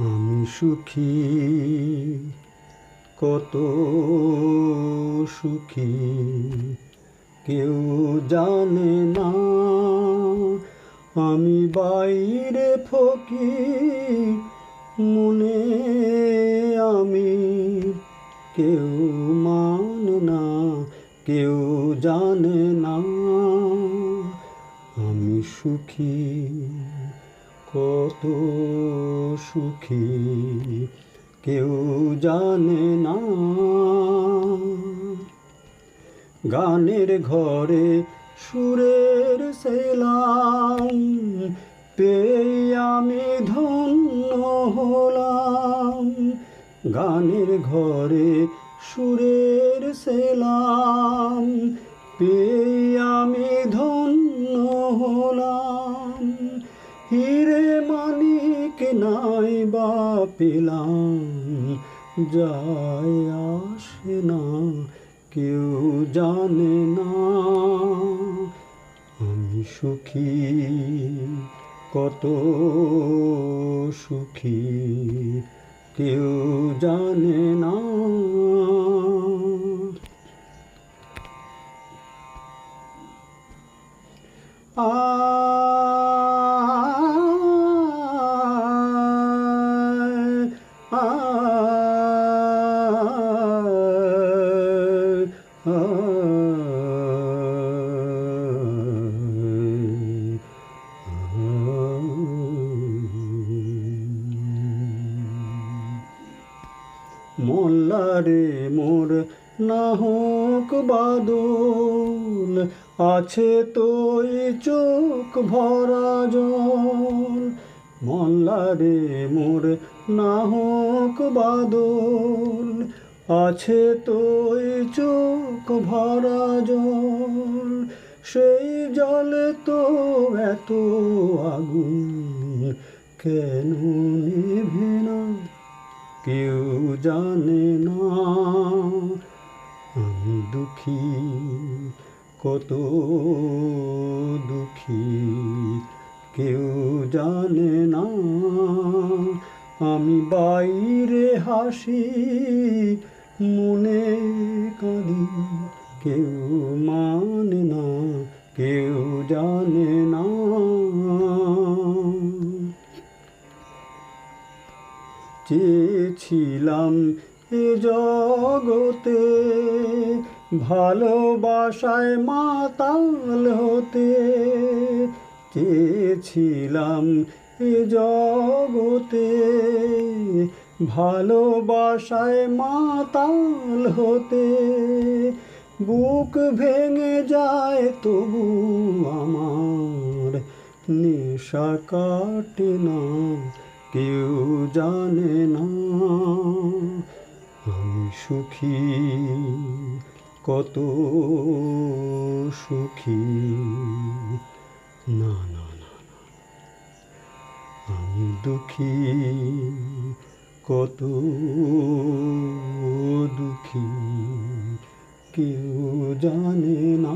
আমি সুখী, কত সুখী। কেউ জানে না, আমি বাইরে ফকি মনে আমি। কেউ মানে না, কেউ জানে না, আমি সুখী। কত সুখী কেউ জানে না। গানের ঘরে সুরের সেলাম পেয়ে আমি ধন্য হলাম। গানের ঘরে সুরের সেলাম পেয়ে আমি ধন্য হলাম। হিরে নাই বা পেলাম, যায় আসে না, কেউ জানে না। আমি সুখী, কত সুখী, কেউ জানে না। আয় মোল্লারে মোর না হোক বাদল আছে তোই চোখ ভরা জল। মোল্লারে মোর না হোক বাদল, আছে তোই চোখ ভরা জল। সেই জলে তো এত আগুন, কেন নিভে না? কেউ জানে না, আমি দুঃখী, কত দুঃখী। কেউ জানে না। আমি বাইরে হাসি, মনে কাঁদি কেউ মানে না, কেউ জানে না। চেয়েছিলাম এ জগতে ভালোবাসায় মাতাল হতে। চেয়েছিলাম এ জগতে? ভালোবাসায় মাতাল হতে বুক ভেঙে যায় তবু আমার নেশা কাটে না, কেউ জানে না। আমি সুখী, কত সুখী। না না না। আমি দুঃখী কত দুঃখী কেউ জানে না